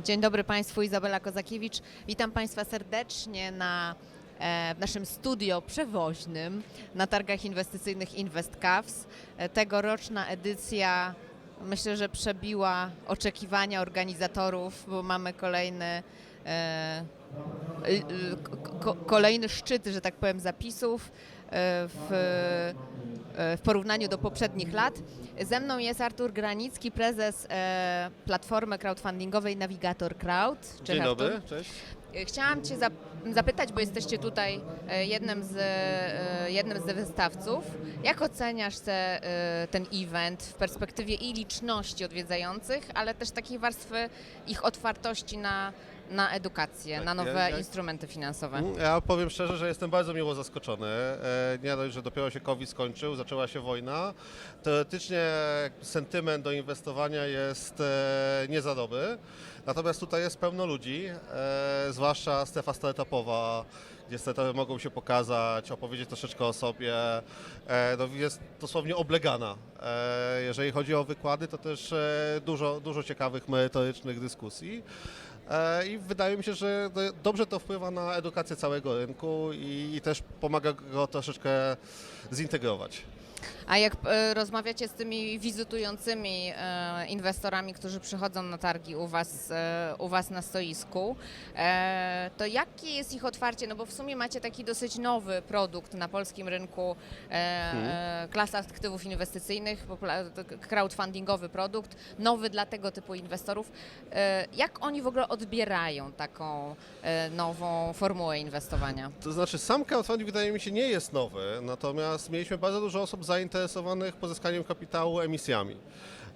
Dzień dobry Państwu, Izabela Kozakiewicz. Witam Państwa serdecznie na e, w naszym studio przewoźnym na targach inwestycyjnych InvestCavs. E, Tegoroczna edycja myślę, że przebiła oczekiwania organizatorów, bo mamy kolejny e, ko- kolejny szczyt, że tak powiem, zapisów e, w, e, w porównaniu do poprzednich lat. Ze mną jest Artur Granicki, prezes e, platformy crowdfundingowej Navigator Crowd. Cześć, Dzień Artur. dobry, cześć. E, Chciałam Cię zap- zapytać, bo jesteście tutaj e, jednym z, jednym z wystawców. Jak oceniasz te, ten event w perspektywie i liczności odwiedzających, ale też takiej warstwy ich otwartości na, na edukację, Tak, na nowe ja- ja- instrumenty finansowe? Ja powiem szczerze, że jestem bardzo miło zaskoczony. E, Nie dość, że dopiero się COVID skończył, zaczęła się wojna. Teoretycznie sentyment do inwestowania jest e, nie za dobry. Natomiast tutaj jest pełno ludzi, e, zwłaszcza strefa startupowa, gdzie startupy mogą się pokazać, opowiedzieć troszeczkę o sobie. E, No, jest dosłownie oblegana. E, Jeżeli chodzi o wykłady, to też e, dużo, dużo ciekawych, merytorycznych dyskusji. E, I wydaje mi się, że dobrze to wpływa na edukację całego rynku i też pomaga go troszeczkę zintegrować. A jak e, rozmawiacie z tymi wizytującymi e, inwestorami, którzy przychodzą na targi u Was, e, u was na stoisku, e, to jakie jest ich otwarcie? No bo w sumie macie taki dosyć nowy produkt na polskim rynku, e, e, klasa aktywów inwestycyjnych, popula- crowdfundingowy produkt, nowy dla tego typu inwestorów. E, jak oni w ogóle odbierają taką e, nową formułę inwestowania? To znaczy, sam crowdfunding wydaje mi się nie jest nowy, natomiast mieliśmy bardzo dużo osób zainteresowanych pozyskaniem kapitału emisjami.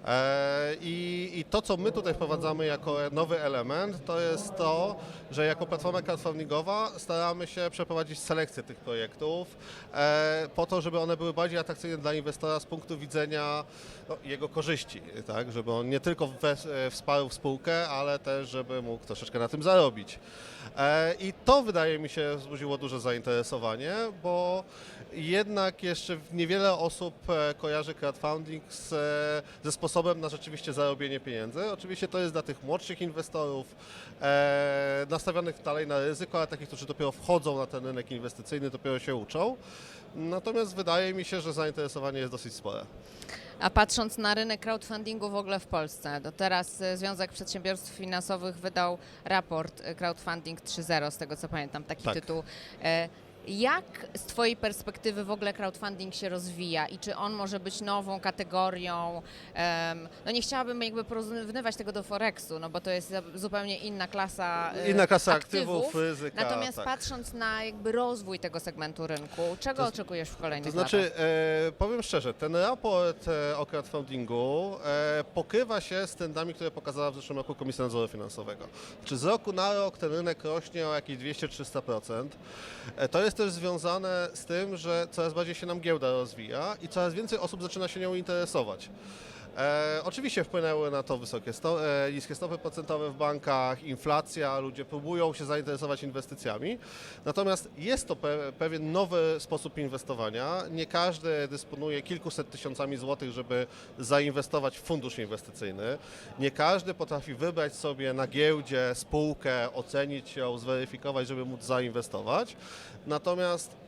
E, I, I to, co my tutaj wprowadzamy jako nowy element, to jest to, że jako platforma crowdfundingowa staramy się przeprowadzić selekcję tych projektów e, po to, żeby one były bardziej atrakcyjne dla inwestora z punktu widzenia no, jego korzyści, tak? żeby on nie tylko e, wsparł spółkę, ale też, żeby mógł troszeczkę na tym zarobić. I to wydaje mi się wzbudziło duże zainteresowanie, bo jednak jeszcze niewiele osób kojarzy crowdfunding z, ze sposobem na rzeczywiście zarobienie pieniędzy. Oczywiście to jest dla tych młodszych inwestorów e, nastawionych dalej na ryzyko, ale takich, którzy dopiero wchodzą na ten rynek inwestycyjny, dopiero się uczą. Natomiast wydaje mi się, że zainteresowanie jest dosyć spore. A patrząc na rynek crowdfundingu w ogóle w Polsce, to teraz e, Związek Przedsiębiorstw Finansowych wydał raport e, Crowdfunding 3.0, z tego co pamiętam, taki Tak. tytuł. Jak z Twojej perspektywy w ogóle crowdfunding się rozwija i czy on może być nową kategorią? No nie chciałabym jakby porównywać tego do Forexu, no bo to jest zupełnie inna klasa e, Inna klasa aktywów, ryzyka. Natomiast tak. patrząc na jakby rozwój tego segmentu rynku, czego To- oczekujesz w kolejnych To znaczy, latach? e, powiem szczerze, ten raport e, o crowdfundingu e, pokrywa się z trendami, które pokazała w zeszłym roku Komisja Nadzoru Finansowego. Czy z roku na rok ten rynek rośnie o jakieś 200-300%. E, to jest też związane z tym, że coraz bardziej się nam giełda rozwija i coraz więcej osób zaczyna się nią interesować. E, oczywiście wpłynęły na to wysokie sto, e, niskie stopy procentowe w bankach, inflacja, ludzie próbują się zainteresować inwestycjami. Natomiast jest to pe, pewien nowy sposób inwestowania. Nie każdy dysponuje kilkuset tysiącami złotych, żeby zainwestować w fundusz inwestycyjny. Nie każdy potrafi wybrać sobie na giełdzie spółkę, ocenić ją, zweryfikować, żeby móc zainwestować. Natomiast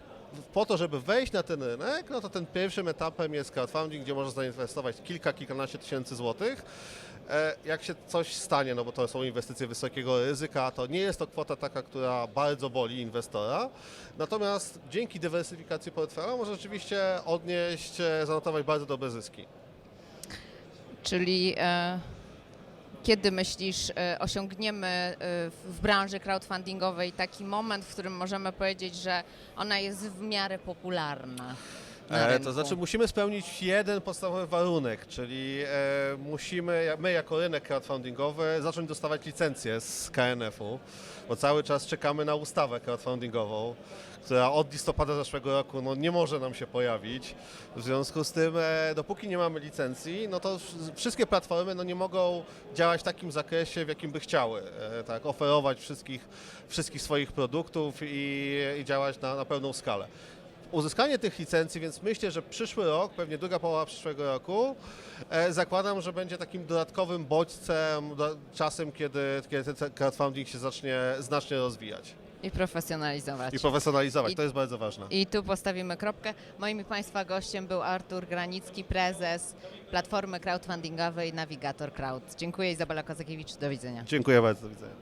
po to, żeby wejść na ten rynek, no to ten pierwszym etapem jest crowdfunding, gdzie można zainwestować kilka, kilkanaście tysięcy złotych. E, Jak się coś stanie, no bo to są inwestycje wysokiego ryzyka, to nie jest to kwota taka, która bardzo boli inwestora. Natomiast dzięki dywersyfikacji portfela może rzeczywiście odnieść, e, zanotować bardzo dobre zyski. Czyli e, kiedy myślisz, e, osiągniemy e, w branży crowdfundingowej taki moment, w którym możemy powiedzieć, że ona jest w miarę popularna? E, to znaczy musimy spełnić jeden podstawowy warunek, czyli e, musimy, my jako rynek crowdfundingowy, zacząć dostawać licencje z KNF-u, bo cały czas czekamy na ustawę crowdfundingową, która od listopada zeszłego roku no, nie może nam się pojawić. W związku z tym, e, dopóki nie mamy licencji, no to wsz- wszystkie platformy no, nie mogą działać w takim zakresie, w jakim by chciały, e, tak, oferować wszystkich, wszystkich swoich produktów i, i działać na, na pełną skalę. Uzyskanie tych licencji, więc myślę, że przyszły rok, pewnie druga połowa przyszłego roku, e, zakładam, że będzie takim dodatkowym bodźcem, czasem, kiedy, kiedy ten crowdfunding się zacznie znacznie rozwijać I profesjonalizować. i profesjonalizować. I- To jest bardzo ważne. I tu postawimy kropkę. Moim Państwa gościem był Artur Granicki, prezes Platformy Crowdfundingowej Navigator Crowd. Dziękuję Izabela Kozakiewicz, do widzenia. Dziękuję bardzo. Do widzenia.